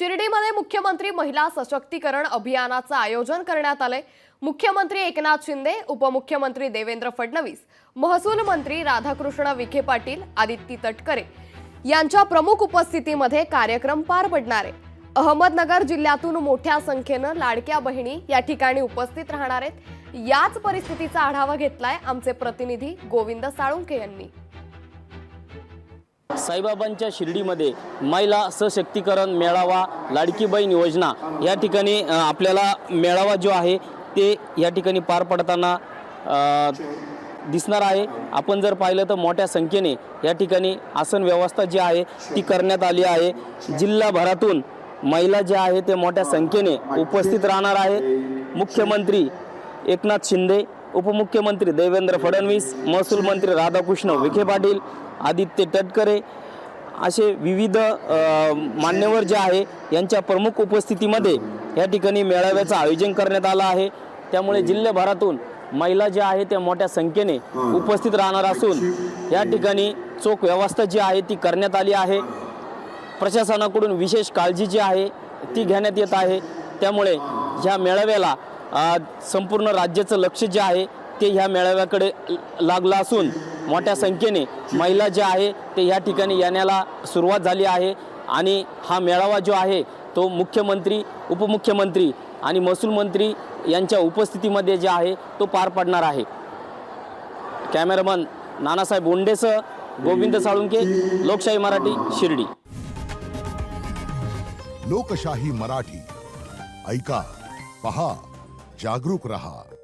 शिर्डीमध्ये मुख्यमंत्री महिला सशक्तीकरण अभियानाचं आयोजन करण्यात आलंय. मुख्यमंत्री एकनाथ शिंदे उपमुख्यमंत्री देवेंद्र फडणवीस महसूल मंत्री राधाकृष्ण विखे पाटील आदित्य तटकरे यांच्या प्रमुख उपस्थितीमध्ये कार्यक्रम पार पडणार आहे. अहमदनगर जिल्ह्यातून मोठ्या संख्येनं लाडक्या बहिणी या ठिकाणी उपस्थित राहणार आहेत. याच परिस्थितीचा आढावा घेतलाय आमचे प्रतिनिधी गोविंद साळुंके यांनी. साईबाबांच्या शिर्डीमध्ये महिला सशक्तीकरण मेळावा लाडकी बहीण योजना या ठिकाणी आपल्याला मेळावा जो आहे ते या ठिकाणी पार पडताना दिसणार आहे. आपण जर पाहिलं तर मोठ्या संख्येने या ठिकाणी आसन व्यवस्था जी आहे ती करण्यात आली आहे. जिल्हाभरातून महिला ज्या आहे ते मोठ्या संख्येने उपस्थित राहणार आहे. मुख्यमंत्री एकनाथ शिंदे उपमुख्यमंत्री देवेंद्र फडणवीस महसूल मंत्री राधाकृष्ण विखे पाटील आदित्य तटकरे असे विविध मान्यवर जे आहे यांच्या प्रमुख उपस्थितीमध्ये या ठिकाणी मेळाव्याचं आयोजन करण्यात आलं आहे. त्यामुळे जिल्ह्याभरातून महिला ज्या आहे त्या मोठ्या संख्येने उपस्थित राहणार असून या ठिकाणी चोख व्यवस्था जी आहे ती करण्यात आली आहे. प्रशासनाकडून विशेष काळजी जी आहे ती घेण्यात येत आहे. त्यामुळे ह्या मेळाव्याला संपूर्ण राज्याचं लक्ष जे आहे ते ह्या मेळाव्याकडे लागलं असून मोठ्या संख्येने महिला ज्या आहे ते ह्या ठिकाणी येण्याला सुरुवात झाली आहे. आणि हा मेळावा जो आहे तो मुख्यमंत्री उपमुख्यमंत्री आणि महसूल मंत्री यांच्या उपस्थितीमध्ये जे आहे तो पार पडणार आहे. कॅमेरामन नानासाहेब बोंडेसह गोविंद साळुंके लोकशाही मराठी शिर्डी. लोकशाही मराठी. ऐका पहा. जागरूक रहा।